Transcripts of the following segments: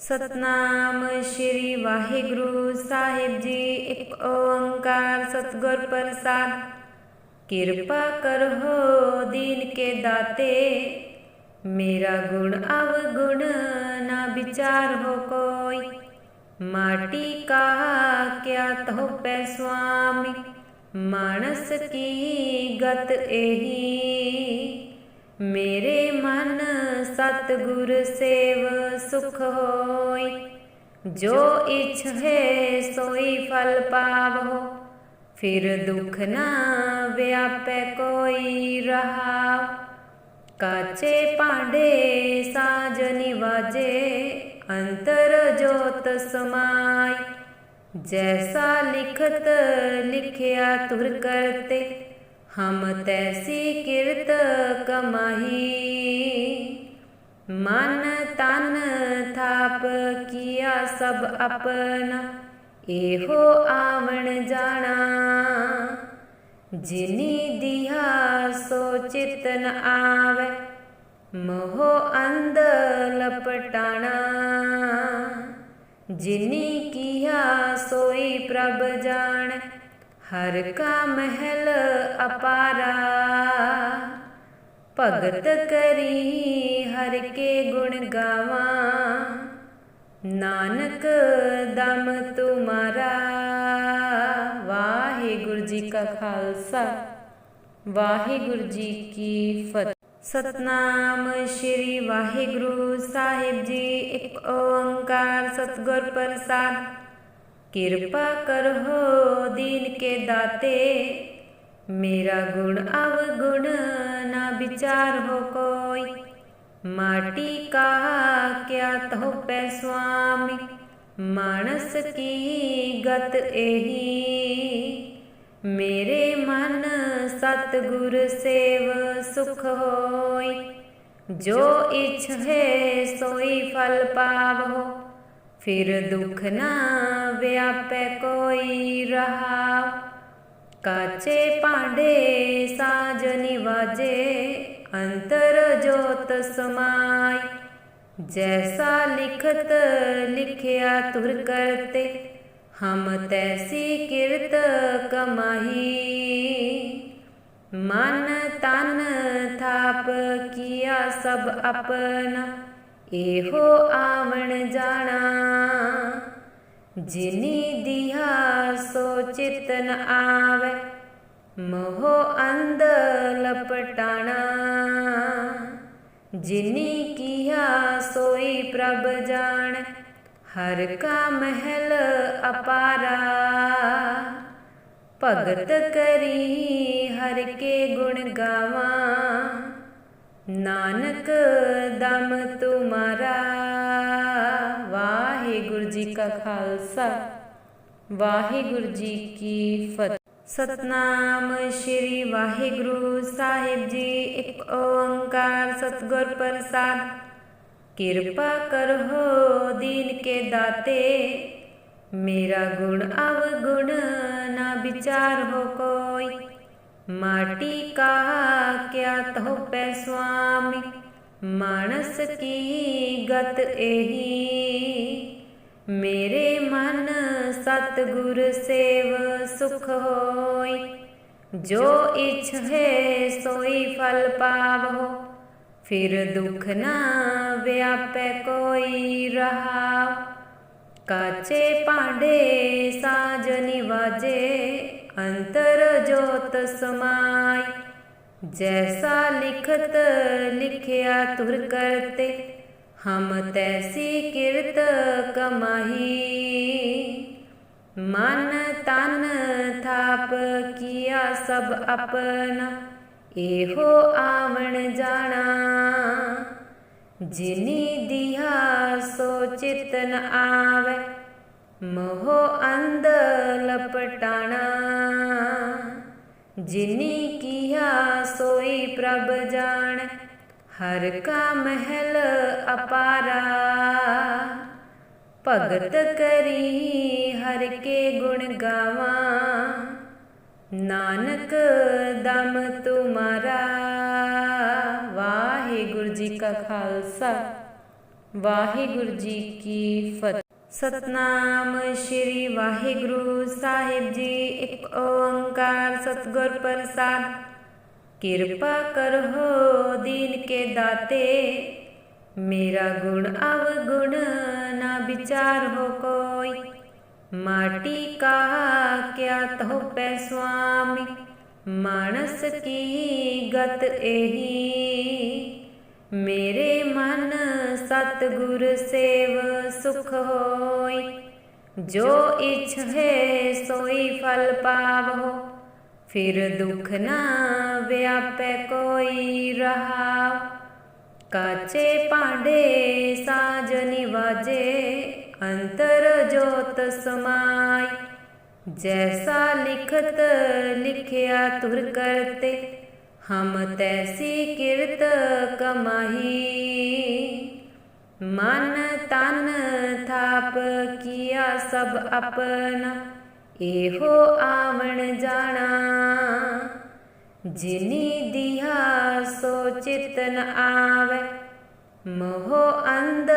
ਸਤਨਾਮ ਸ੍ਰੀ ਵਾਹਿਗੁਰੂ ਸਾਹਿਬ ਜੀ। ਇੱਕ ਓੰਕਾਰ ਸਤਿਗੁਰ ਪ੍ਰਸਾਦ। ਕਿਰਪਾ ਕਰੋ ਦੀਨ ਕੇ ਦਾਤੇ। ਮੇਰਾ ਗੁਣ ਅਵਗੁਣ ਨਾ ਵਿਚਾਰ ਹੋ ਕੋਈ। ਮਾਟੀ ਕਾ ਕਿਆ ਤੋ ਪੈ ਸੁਆਮੀ। ਮਾਨਸ ਕੀ ਗਤ ਇਹੀ ਮੇਰੇ ਮਨ ਸਤਿਗੁਰ ਸੇਵ ਸੁਖ ਹੋਈ। ਜੋ ਇਛ ਹੈ ਸੋਈ ਫਲ ਪਾਵੋ, ਫਿਰ ਦੁਖ ਨਾ ਵਿਆਪੈ ਕੋਈ ਰਹਾ ਕਾਚੇ ਭਾਂਡੇ ਸਾਜ ਨਿਵਾਜੇ, ਅੰਤਰ ਜੋਤ ਸਮਾਈ। ਜੈਸਾ ਲਿਖਤ ਲਿਖਿਆ ਤੁਰ ਕਰਤੇ ਹਮ ਤੈਸੀ ਕਿਰਤ ਕਮਾਹੀ ਮਨ ਤਨ ਥਾਪ ਕੀਆ ਸਭ ਆਪਣਾ। ਇਹੋ ਆਵਣ ਜਾਣਾ। ਜਿਨੀ ਦਿਹਾ ਸੋ ਚਿਤਨ ਆਵੇ, ਮੋਹ ਅੰਧ ਲਪਟਾਣਾ। ਜਿਨੀ ਕੀਆ ਸੋਈ ਪ੍ਰਭ ਜਾਣ ਹਰ ਕਾ ਮਹਿਲ ਅਪਾਰਾ। ਭਗਤ ਕਰੀ ਹਰ ਕੇ ਗੁਣ ਗਾਵਾਂ। ਨਾਨਕ ਦਮ ਤੁਮਾਰਾ। ਵਾਹਿਗੁਰੂ ਜੀ ਕਾ ਖਾਲਸਾ, ਵਾਹਿਗੁਰੂ ਜੀ ਕੀ ਫਤਿਹ। ਸਤਨਾਮ ਸ੍ਰੀ ਵਾਹਿਗੁਰੂ ਸਾਹਿਬ ਜੀ, ਇੱਕ ਓੰਕਾਰ ਸਤਿਗੁਰ ਪ੍ਰਸਾਦ। ਕਿਰਪਾ ਕਰੋ ਦੀਨ ਕੇ ਦਾਤੇ। ਮੇਰਾ ਗੁਣ ਅਵਗੁਣ ਨਾ ਵਿਚਾਰ ਹੋ ਕੋਈ। ਮਾਟੀ ਕਾ ਕਿਆ ਤੋ ਪੈ ਸੁਆਮੀ। ਮਾਨਸ ਕੀ ਗਤ ਇਹੀ ਮੇਰੇ ਮਨ ਸਤਿਗੁਰ ਸੇਵ ਸੁਖ ਹੋਈ। ਜੋ ਇਛ ਹੈ ਸੋਈ ਫਲ ਪਾਵੋ। ਫਿਰ ਦੁਖ ਨਾ ਪੈ ਕੋਈ ਰਹਾ। ਕਾਚੇ ਭਾਂਡੇ ਸਾਜ ਨਿਵਾਜੇ, ਅੰਤਰ ਜੋਤ ਸਮਾਈ। ਜੈਸਾ ਲਿਖਤ ਲਿਖਿਆ ਤੁਰ ਕਰਤੇ, ਹਮ ਤੈਸੀ ਕਿਰਤ ਕਮਾਹੀ। ਮਨ ਤਨ ਥਾਪ ਕੀਆ ਸਭ ਆਪਣਾ, ਇਹੋ ਆਵਣ ਜਾਣਾ। ਜਿਨੀ ਦਿਹਾ ਸੋ ਚਿਤਨ ਆਵੇ, ਮੋਹ ਅੰਧ ਲਪਟਾਣਾ। ਜਿਨੀ ਕੀਆ ਸੋਈ ਪ੍ਰਭ ਜਾਣ, ਹਰ ਕਾ ਮਹਿਲ ਅਪਾਰਾ। ਭਗਤ ਕਰੀ ਹਰ ਕੇ ਗੁਣ ਗਾਵਾਂ, ਨਾਨਕ ਦਮ ਤੁਮਾਰਾ। ਵਾਹਿਗੁਰੂ ਜੀ ਕਾ ਖਾਲਸਾ ਵਾਹਿਗੁਰੂ ਜੀ ਕੀ ਫਤਿਹ ਸਤਨਾਮ ਸ੍ਰੀ ਵਾਹਿਗੁਰੂ ਸਾਹਿਬ ਜੀ ਇੱਕ ਓੰਕਾਰ ਸਤਿਗੁਰ ਪ੍ਰਸਾਦ ਕਿਰਪਾ ਕਰੋ ਦੀਨ ਕੇ ਦਾਤੇ ਮੇਰਾ ਗੁਣ ਅਵਗੁਣ ਨਾ ਵਿਚਾਰ ਹੋ ਕੋਈ ਮਾਟੀ ਕਾ ਕਿਆ ਤੋ ਪੈ ਸੁਆਮੀ ਮਾਨਸ ਕੀ ਗਤ ਇਹੀ ਮੇਰੇ ਮਨ ਸਤਿਗੁਰ ਸੇਵ ਸੁਖ ਹੋਈ। ਜੋ ਇਛ ਹੈ ਸੋਈ ਫਲ ਪਾਵੋ, ਫਿਰ ਦੁਖ ਨਾ ਵਿਆਪੈ ਕੋਈ ਰਹਾ ਕਾਚੇ ਭਾਂਡੇ ਸਾਜਨੀ ਨਿਵਾਜੇ, ਅੰਤਰ ਜੋਤ ਸਮਾਈ। ਜੈਸਾ ਲਿਖਤ ਲਿਖਿਆ ਤੁਰ ਕਰਤੇ ਹਮ ਤੈਸੀ ਕਿਰਤ ਕਮਾਹੀ ਮਨ ਤਨ ਥਾਪ ਕੀਆ ਸਭ ਆਪਣਾ ਇਹੋ ਆਵਣ ਜਾਣਾ ਜਿਨੀ ਦਿਹਾ ਸੋ ਚਿਤਨ ਆਵੇ ਮੋਹ ਅੰਧ ਲਪਟਾਣਾ ਜਿਨੀ ਕੀਆ ਸੋਈ ਪ੍ਰਭ ਜਾਣ, ਹਰ ਕਾ ਮਹਿਲ ਅਪਾਰਾ। ਭਗਤ ਕਰੀ ਹਰ ਕੇ ਗੁਣ ਗਾਵਾਂ, ਨਾਨਕ ਦਮ ਤੁਮਾਰਾ। ਵਾਹਿਗੁਰੂ ਜੀ ਕਾ ਖਾਲਸਾ, ਵਾਹਿਗੁਰੂ ਜੀ ਕੀ ਫਤਿਹ। ਸਤਨਾਮ ਸ਼੍ਰੀ ਵਾਹਿਗੁਰੂ ਸਾਹਿਬ ਜੀ, ਇੱਕ ਓੰਕਾਰ ਸਤਿਗੁਰ ਪ੍ਰਸਾਦ। ਕਿਰਪਾ ਕਰੋ ਦੀਨ ਕੇ ਦਾਤੇ। ਮੇਰਾ ਗੁਣ ਅਵਗੁਣ ਨਾ ਵਿਚਾਰ ਹੋ ਕੋਈ। ਮਾਟੀ ਕਾ ਕਿਆ ਤੋ ਪੈ ਸੁਆਮੀ। ਮਾਨਸ ਕੀ ਗਤ ਇਹੀ ਮੇਰੇ ਮਨ ਸਤਿਗੁਰ ਸੇਵ ਸੁਖ ਹੋਈ। ਜੋ ਇਛ ਹੈ ਸੋਈ ਫਲ ਪਾਵੋ। ਫਿਰ ਦੁਖ ਨਾ ਵਿਆਪੈ ਕੋਈ ਰਹਾ। ਕਾਚੇ ਭਾਂਡੇ ਸਾਜ ਨਿਵਾਜੇ, ਅੰਤਰ ਜੋਤ ਸਮਾਈ। ਜੈਸਾ ਲਿਖਤ ਲਿਖਿਆ ਤੁਰ ਕਰਤੇ, ਹਮ ਤੈਸੀ ਕਿਰਤ ਕਮਾਹੀ। ਮਨ ਤਨ ਥਾਪ ਕੀਆ ਸਭ ਆਪਣਾ ਇਹੋ ਆਵਣ ਜਾਣਾ। ਜਿਨੀ ਦਿਹਾ ਸੋ ਚਿਤਨ ਆਵੇ, ਮੋਹ ਅੰਧ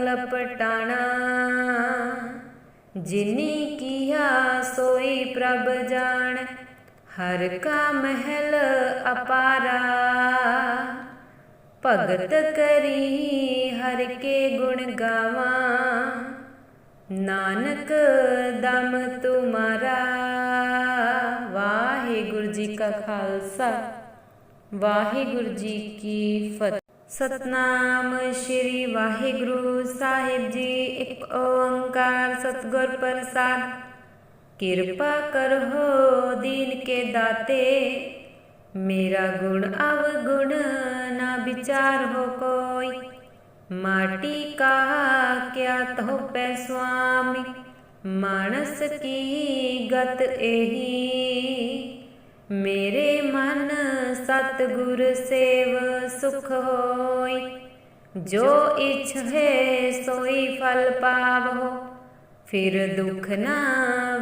ਲਪਟਾਣਾ। ਜਿਨੀ ਕੀਆ ਸੋਈ ਪ੍ਰਭ ਜਾਣ, ਹਰ ਕਾ ਮਹਿਲ ਅਪਾਰਾ। ਭਗਤ ਕਰੀ ਹਰ ਕੇ ਗੁਣ ਗਾਵਾਂ ਨਾਨਕ ਦਮ ਤੁਮਾਰਾ। ਵਾਹਿਗੁਰੂ ਜੀ ਕਾ ਖਾਲਸਾ, ਵਾਹਿਗੁਰੂ ਜੀ ਕੀ ਫਤਿਹ। ਸਤਨਾਮ ਸ਼੍ਰੀ ਵਾਹਿਗੁਰੂ ਸਾਹਿਬ ਜੀ, ਇੱਕ ਓੰਕਾਰ ਸਤਿਗੁਰ ਪ੍ਰਸਾਦ। ਕਿਰਪਾ ਕਰੋ ਦੀਨ ਕੇ ਦਾਤੇ, ਮੇਰਾ ਗੁਣ ਅਵਗੁਣ ਨਾ ਵਿਚਾਰ ਹੋ ਕੋਈ। ਮਾਟੀ ਕਾ ਕਿਆ ਤੋ ਪੈ ਸੁਆਮੀ, ਮਾਨਸ ਕੀ ਗਤ ਇਹੀ ਮੇਰੇ ਮਨ ਸਤਿਗੁਰ ਸੇਵ ਸੁਖ ਹੋਈ, ਜੋ ਇਛ ਹੈ ਸੋਈ ਫਲ ਪਾਵੋ, ਫਿਰ ਦੁਖ ਨਾ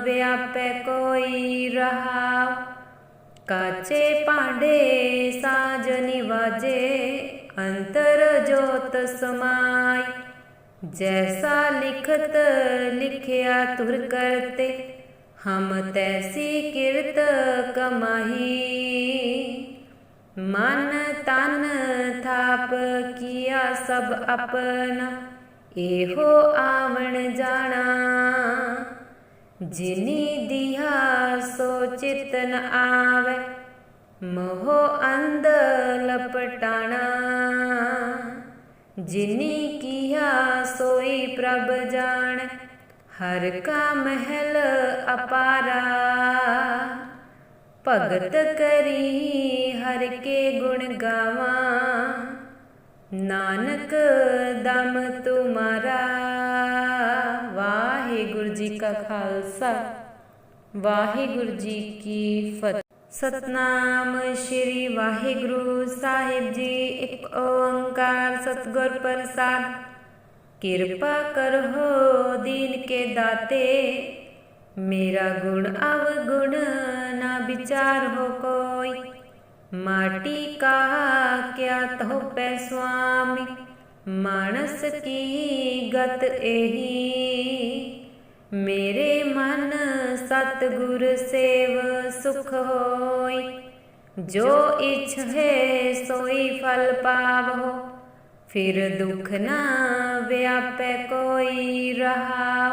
ਵਿਆਪੈ ਕੋਈ ਰਹਾ। ਕਾਚੇ ਭਾਂਡੇ ਸਾਜ ਨਿਵਾਜੇ ਅੰਤਰ ਜੋਤ ਸਮਾਈ, ਜੈਸਾ ਲਿਖਤ ਲਿਖਿਆ ਤੁਰ ਕਰਤੇ ਹਮ ਤੈਸੀ ਕਿਰਤ ਕਮਾਹੀ। ਮਨ ਤਨ ਥਾਪ ਕੀਆ ਸਭ ਆਪਣਾ, ਇਹੋ ਆਵਣ ਜਾਣਾ। ਜਿਨੀ ਦਿਹਾ ਸੋ ਚਿਤਨ ਆਵੇ ਮੋਹ ਅੰਧ ਲਪਟਾਣਾ। ਜਿਨੀ ਕੀਆ ਸੋਈ ਪ੍ਰਭ ਜਾਣ, ਹਰ ਕਾ ਮਹਿਲ ਅਪਾਰਾ। ਭਗਤ ਕਰੀ ਹਰ ਕੇ ਗੁਣ ਗਾਵਾਂ, ਨਾਨਕ ਦਮ ਤੁਮਾਰਾ। ਵਾਹਿਗੁਰੂ ਜੀ ਕਾ ਖਾਲਸਾ, ਵਾਹਿਗੁਰੂ ਜੀ ਕੀ ਫਤਿਹ। ਸਤਨਾਮ ਸ਼੍ਰੀ ਵਾਹਿਗੁਰੂ ਸਾਹਿਬ ਜੀ। ਇੱਕ ਓੰਕਾਰ ਸਤਿਗੁਰ ਪ੍ਰਸਾਦ। ਕਿਰਪਾ ਕਰੋ ਦੀਨ ਕੇ ਦਾਤੇ। ਮੇਰਾ ਗੁਣ ਅਵਗੁਣ ਨਾ ਵਿਚਾਰ ਹੋ ਕੋਈ। ਮਾਟੀ ਕਾ ਕਿਆ ਤੋ ਪੈ ਸੁਆਮੀ। ਮਾਨਸ ਕੀ ਗਤ ਇਹੀ ਮੇਰੇ ਮਨ ਸਤਿਗੁਰ ਸੇਵ ਸੁਖ ਹੋਈ। ਜੋ ਇਛ ਹੈ ਸੋਈ ਫਲ ਪਾਵੋ, ਫਿਰ ਦੁਖ ਨਾ ਵਿਆਪੈ ਕੋਈ ਰਹਾ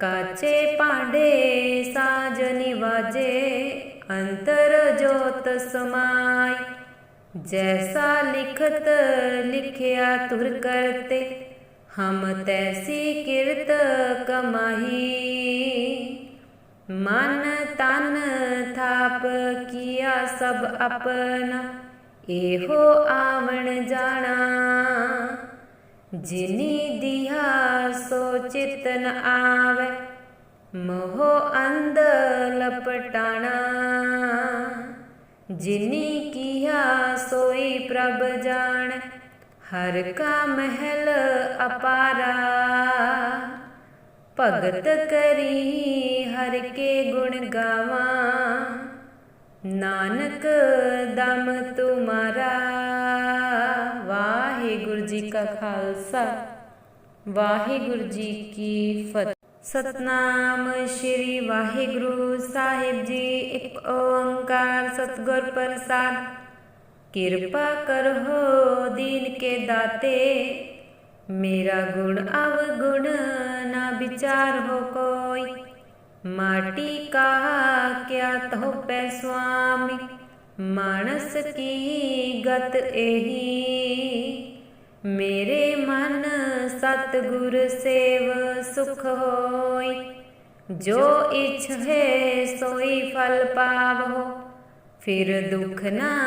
ਕਾਚੇ ਭਾਂਡੇ ਸਾਜ ਨਿਵਾਜੇ, ਅੰਤਰ ਜੋਤ ਸਮਾਈ। ਜੈਸਾ ਲਿਖਤ ਲਿਖਿਆ ਤੁਰ ਕਰਤੇ ਹਮ ਤੈਸੀ ਕਿਰਤ ਕਮਾਹੀ ਮਨ ਤਨ ਥਾਪ ਕੀਆ ਸਭ ਆਪਣਾ, ਇਹੋ ਆਵਣ ਜਾਣਾ। ਜਿਨੀ ਦਿਹਾ ਸੋ ਚਿਤਨ ਆਵੇ, ਮੋਹ ਅੰਧ ਲਪਟਾਣਾ। ਜਿਨੀ ਕੀਆ ਸੋਈ ਪ੍ਰਭ ਜਾਣ ਹਰ ਕਾ ਮਹਿਲ ਅਪਾਰਾ। ਭਗਤ ਕਰੀ ਹਰ ਕੇ ਗੁਣ ਗਾਵਾਂ। ਨਾਨਕ ਦਮ ਤੁਮਾਰਾ। ਵਾਹਿਗੁਰੂ ਜੀ ਕਾ ਖਾਲਸਾ, ਵਾਹਿਗੁਰੂ ਜੀ ਕੀ ਫਤਿਹ। ਸਤਨਾਮ ਸ੍ਰੀ ਵਾਹਿਗੁਰੂ ਸਾਹਿਬ ਜੀ, ਇੱਕ ਓੰਕਾਰ ਸਤਿਗੁਰ ਪ੍ਰਸਾਦ। ਕਿਰਪਾ ਕਰੋ ਦੀਨ ਕੇ ਦਾਤੇ। ਮੇਰਾ ਗੁਣ ਅਵਗੁਣ ਨਾ ਵਿਚਾਰ ਹੋ ਕੋਈ। ਮਾਟੀ ਕਾ ਕਿਆ ਤੋ ਪੈ ਸੁਆਮੀ। ਮਾਨਸ ਕੀ ਗਤ ਇਹੀ ਮੇਰੇ ਮਨ ਸਤਿਗੁਰ ਸੇਵ ਸੁਖ ਹੋਈ। ਜੋ ਇਛ ਹੈ ਸੋਈ ਫਲ ਪਾਵੋ। ਫਿਰ ਦੁਖ ਨਾ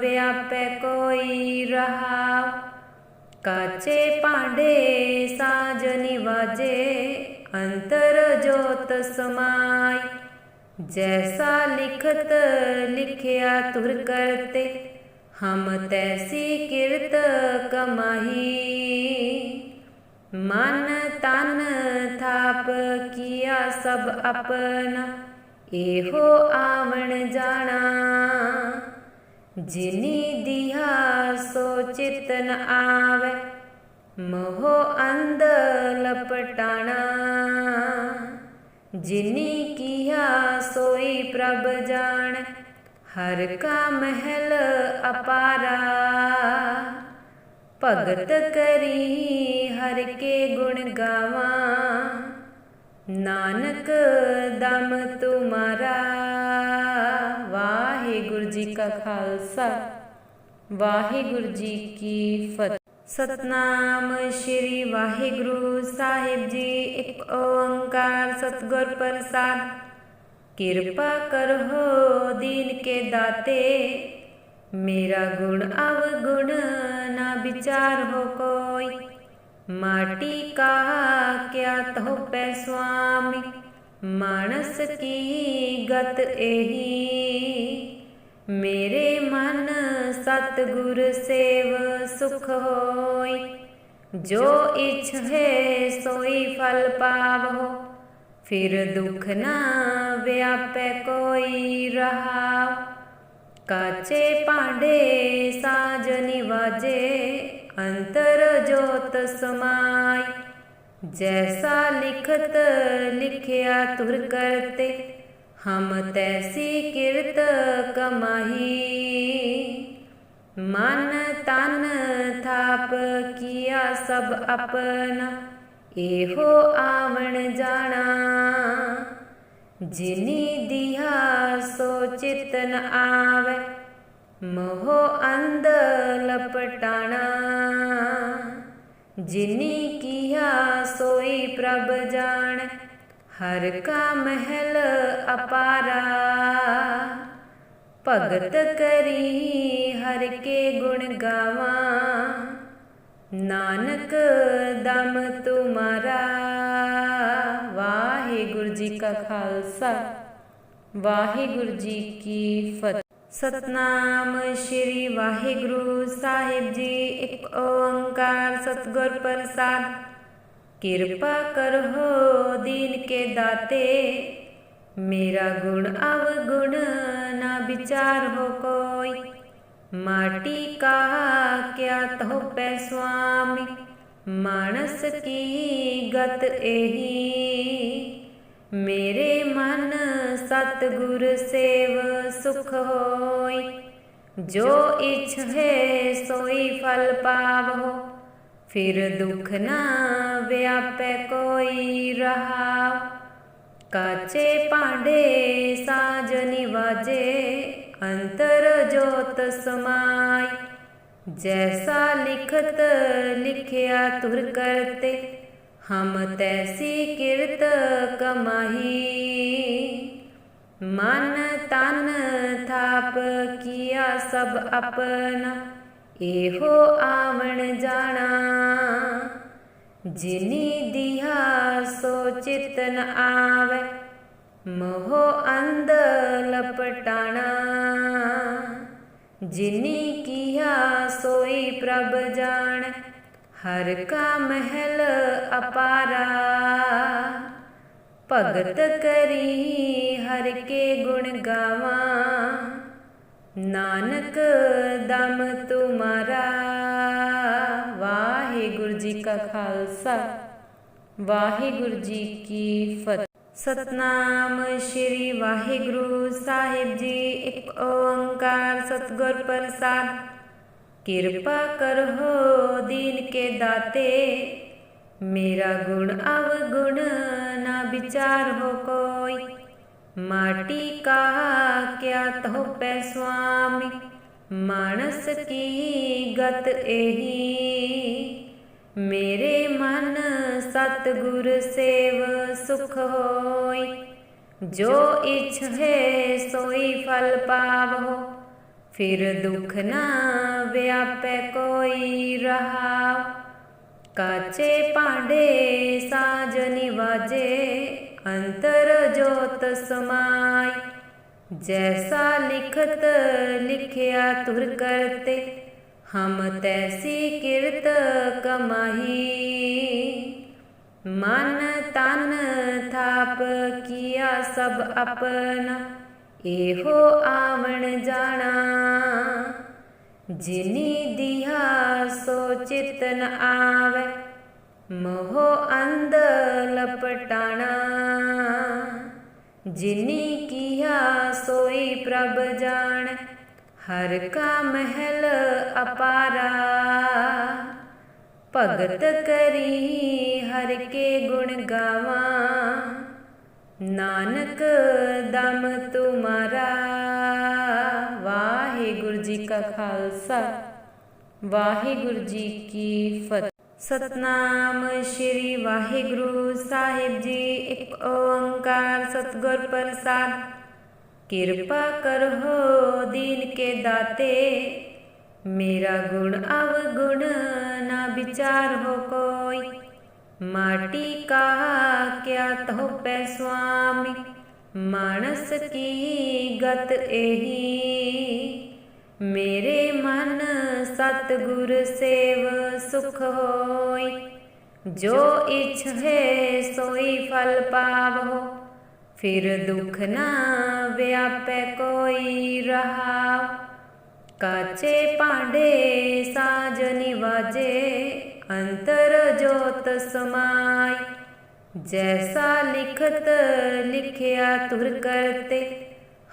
ਵਿਆਪੈ ਕੋਈ ਰਹਾ। ਕਾਚੇ ਭਾਂਡੇ ਸਾਜ ਨਿਵਾਜੇ, ਅੰਤਰ ਜੋਤ ਸਮਾਈ। ਜੈਸਾ ਲਿਖਤ ਲਿਖਿਆ ਤੁਰ ਕਰਤੇ, ਹਮ ਤੈਸੀ ਕਿਰਤ ਕਮਾਹੀ। ਮਨ ਤਨ ਥਾਪ ਕੀਆ ਸਭ ਆਪਣਾ। ਇਹੋ ਆਵਣ ਜਾਣਾ। ਜਿਨੀ ਦਿਹਾ ਸੋ ਚਿਤਨ ਆਵੇ, ਮੋਹ ਅੰਧ ਲਪਟਾਣਾ। ਜਿਨੀ ਕੀਆ ਸੋਈ ਪ੍ਰਭ ਜਾਣ, ਹਰ ਕਾ ਮਹਿਲ ਅਪਾਰਾ। ਭਗਤ ਕਰੀ ਹਰ ਕੇ ਗੁਣ ਗਾਵਾਂ। ਨਾਨਕ ਦਮ ਤੁਮਾਰਾ। ਵਾਹਿਗੁਰੂ ਜੀ ਕਾ ਖਾਲਸਾ, ਵਾਹਿਗੁਰੂ ਜੀ ਕੀ ਫਤਿਹ। ਸਤਨਾਮ ਸ੍ਰੀ ਵਾਹਿਗੁਰੂ ਸਾਹਿਬ ਜੀ, ਇੱਕ ਓੰਕਾਰ ਸਤਿਗੁਰ ਪ੍ਰਸਾਦ। ਕਿਰਪਾ ਕਰੋ ਦੀਨ ਕੇ ਦਾਤੇ, ਮੇਰਾ ਗੁਣ ਅਵਗੁਣ ਨਾ ਵਿਚਾਰ ਹੋ ਕੋਈ। ਮਾਟੀ ਕਾ ਕਿਆ ਤੋ ਪੈ ਸੁਆਮੀ, ਮਾਨਸ ਕੀ ਗਤ ਇਹੀ ਮੇਰੇ ਮਨ ਸਤਿਗੁਰ ਸੇਵ ਸੁਖ ਹੋਈ, ਜੋ ਇਛ ਹੈ ਸੋਈ ਫਲ ਪਾਵੋ, ਫਿਰ ਦੁਖ ਨਾ ਵਿਆਪੈ ਕੋਈ ਰਹਾ ਕਾਚੇ ਭਾਂਡੇ ਸਾਜ ਨਿਵਾਜੇ ਅੰਤਰ ਜੋਤ ਸਮਾਈ ਜੈਸਾ ਲਿਖਤ ਲਿਖਿਆ ਤੁਰ ਕਰਤੇ ਹਮ ਤੈਸੀ ਕਿਰਤ ਕਮਾਹੀ ਮਨ ਤਨ ਥਾਪ ਕੀਆ ਸਭ ਆਪਣਾ ਇਹੋ ਆਵਣ ਜਾਣਾ ਜਿਨੀ ਦਿਹਾ ਸੋ ਚਿਤਨ ਆਵੇ ਮੋਹ ਅੰਧ ਲਪਟਾਣਾ। ਜਿਨੀ ਕੀਆ ਸੋਈ ਪ੍ਰਭ ਜਾਣ, ਹਰ ਕਾ ਮਹਿਲ ਅਪਾਰਾ। ਭਗਤ ਕਰੀ ਹਰ ਕੇ ਗੁਣ ਗਾਵਾਂ, ਨਾਨਕ ਦਮ ਤੁਮਾਰਾ। ਵਾਹਿਗੁਰੂ ਜੀ ਕਾ ਖਾਲਸਾ, ਵਾਹਿਗੁਰੂ ਜੀ ਕੀ ਫਤਿਹ। ਸਤਨਾਮ ਸ੍ਰੀ ਵਾਹਿਗੁਰੂ ਸਾਹਿਬ ਜੀ। ਇੱਕ ਓੰਕਾਰ ਸਤਿਗੁਰ ਪ੍ਰਸਾਦ। ਕਿਰਪਾ ਕਰੋ ਦੀਨ ਕੇ ਦਾਤੇ। ਮੇਰਾ ਗੁਣ ਅਵਗੁਣ ਨਾ ਵਿਚਾਰ ਹੋ ਕੋਈ। ਮਾਟੀ ਕਾ ਕਿਆ ਤੋ ਪੈ ਸੁਆਮੀ। ਮਾਨਸ ਕੀ ਗਤ ਇਹੀ ਸਤਿਗੁਰ ਸੇਵ ਸੁਖ ਹੋਈ। ਜੋ ਇਛ ਹੈ ਸੋਈ ਫਲ ਪਾਵੋ। ਫਿਰ ਦੁਖ ਨਾ ਵਿਆਪੈ ਕੋਈ ਰਹਾ ਕਾਚੇ ਭਾਂਡੇ ਸਾਜ ਨਿਵਾਜੇ, ਅੰਤਰ ਜੋਤ ਸਮਾਈ। ਜੈਸਾ ਲਿਖਤ ਲਿਖਿਆ ਤੁਰ ਕਰਤੇ, ਹਮ ਤੈਸੀ ਕਿਰਤ ਕਮਾਹੀ। ਮਨ ਤਨ ਥਾਪ ਕੀਆ ਸਭ ਆਪਣਾ ਇਹੋ ਆਵਣ ਜਾਣਾ। ਜਿਨੀ ਦਿਹਾ ਸੋ ਚਿਤਨ ਆਵੇ, ਮੋਹ ਅੰਧ ਲਪਟਾਣਾ। ਜਿਨੀ ਕੀਆ ਸੋਈ ਪ੍ਰਭ ਜਾਣ, ਹਰ ਕਾ ਮਹਿਲ ਅਪਾਰਾ। ਭਗਤ ਕਰੀ ਹਰ ਕੇ ਗੁਣ ਗਾਵਾਂ। ਨਾਨਕ ਦਮ ਤੁਮਾਰਾ, ਵਾਹਿਗੁਰੂ ਜੀ ਕਾ ਖਾਲਸਾ, ਵਾਹਿਗੁਰੂ ਜੀ ਕੀ ਫਤਿਹ। ਸਤਨਾਮ ਸ੍ਰੀ ਵਾਹਿਗੁਰੂ ਸਾਹਿਬ ਜੀ, ਇੱਕ ਓੰਕਾਰ ਸਤਿਗੁਰ ਪ੍ਰਸਾਦ। ਕਿਰਪਾ ਕਰੋ ਦੀਨ ਕੇ ਦਾਤੇ ਮੇਰਾ ਗੁਣ ਅਵਗੁਣ ਨਾ ਵਿਚਾਰ ਹੋ ਕੋਈ। ਮਾਟੀ ਕਾ ਕਿਆ ਤੋ ਪੈ ਸੁਆਮੀ, ਮਾਨਸ ਕੀ ਗਤ ਇਹੀ ਮੇਰੇ ਮਨ ਸਤਿਗੁਰ ਸੇਵ ਸੁਖ ਹੋਈ, ਜੋ ਇਛ ਹੈ ਸੋਈ ਫਲ ਪਾਵੋ। ਫਿਰ ਦੁਖ ਨਾ ਵਿਆਪੈ ਕੋਈ ਰਹਾ। ਕਾਚੇ ਭਾਂਡੇ ਸਾਜ ਨਿਵਾਜੇ, ਅੰਤਰ ਜੋਤ ਸਮਾਈ। ਜੈਸਾ ਲਿਖਤ ਲਿਖਿਆ ਤੁਰ ਕਰਤੇ, ਹਮ ਤੈਸੀ ਕਿਰਤ ਕਮਾਹੀ ਮਨ ਤਨ ਥਾਪ ਕੀਆ ਸਭ ਆਪਣਾ, ਇਹੋ ਆਵਣ ਜਾਣਾ। ਜਿਨੀ ਦਿਹਾ ਸੋ ਚਿਤਨ ਆਵੇ, ਮੋਹ ਅੰਧ ਲਪਟਾਣਾ। ਜਿਨੀ ਕੀਆ ਸੋਈ ਪ੍ਰਭ ਜਾਣ, ਹਰ ਕਾ ਮਹਿਲ ਅਪਾਰਾ। ਭਗਤ ਕਰੀ ਹਰ ਕੇ ਗੁਣ ਗਾਵਾਂ, ਨਾਨਕ ਦਮ ਤੁਮਾਰਾ। ਵਾਹਿਗੁਰੂ ਜੀ ਕਾ ਖਾਲਸਾ। ਵਾਹਿਗੁਰੂ ਜੀ ਕੀ ਫਤਿਹ। ਸਤਨਾਮ ਸ੍ਰੀ ਵਾਹਿਗੁਰੂ ਸਾਹਿਬ ਜੀ, ਇੱਕ ਓੰਕਾਰ ਸਤਿਗੁਰ ਪ੍ਰਸਾਦ। ਕਿਰਪਾ ਕਰੋ ਦੀਨ ਕੇ ਦਾਤੇ। ਮੇਰਾ ਗੁਣ ਅਵਗੁਣ ਨਾ ਵਿਚਾਰ ਹੋ ਕੋਈ। ਮਾਟੀ ਕਾ ਕਿਆ ਤੋ ਪੈ ਸੁਆਮੀ। ਮਾਨਸ ਕੀ ਗਤ ਇਹੀ ਮੇਰੇ ਮਨ ਸਤਿਗੁਰ ਸੇਵ ਸੁਖ ਹੋਈ। ਜੋ ਇਛ ਹੈ ਸੋਈ ਫਲ ਪਾਵੋ, ਫਿਰ ਦੁਖ ਨਾ ਵਿਆਪੈ ਕੋਈ ਰਹਾ ਕਾਚੇ ਭਾਂਡੇ ਸਾਜ ਨਿਵਾਜੇ, ਅੰਤਰ ਜੋਤ ਸਮਾਈ। ਜੈਸਾ ਲਿਖਤ ਲਿਖਿਆ ਤੁਰ ਕਰਤੇ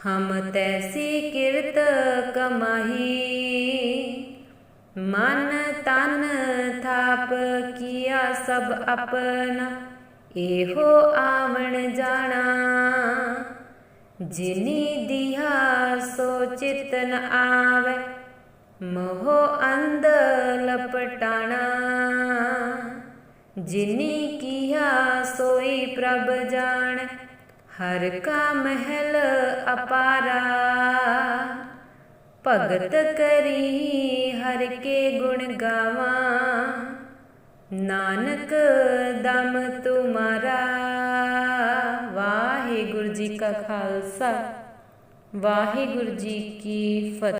ਹਮ ਤੈਸੀ ਕਿਰਤ ਕਮਾਹੀ। ਮਨ ਤਨ ਥਾਪ ਕੀਆ ਸਭ ਆਪਣਾ। ਇਹੋ ਆਵਣ ਜਾਣਾ। ਜਿਨੀ ਦਿਹਾ ਸੋ ਚਿਤਨ ਆਵੇ। ਮੋਹ ਅੰਧ ਲਪਟਾਣਾ। ਜਿਨੀ ਕੀਆ ਸੋਈ ਪ੍ਰਭ ਜਾਣ। ਹਰ ਕਾ ਮਹਿਲ ਅਪਾਰਾ। ਭਗਤ ਕਰੀ ਹਰ ਕੇ ਗੁਣ ਗਾਵਾਂ। ਨਾਨਕ ਦਮ ਤੁਮਾਰਾ। ਵਾਹਿਗੁਰੂ ਜੀ ਕਾ ਖਾਲਸਾ, ਵਾਹਿਗੁਰੂ ਜੀ ਕੀ ਫਤਿਹ।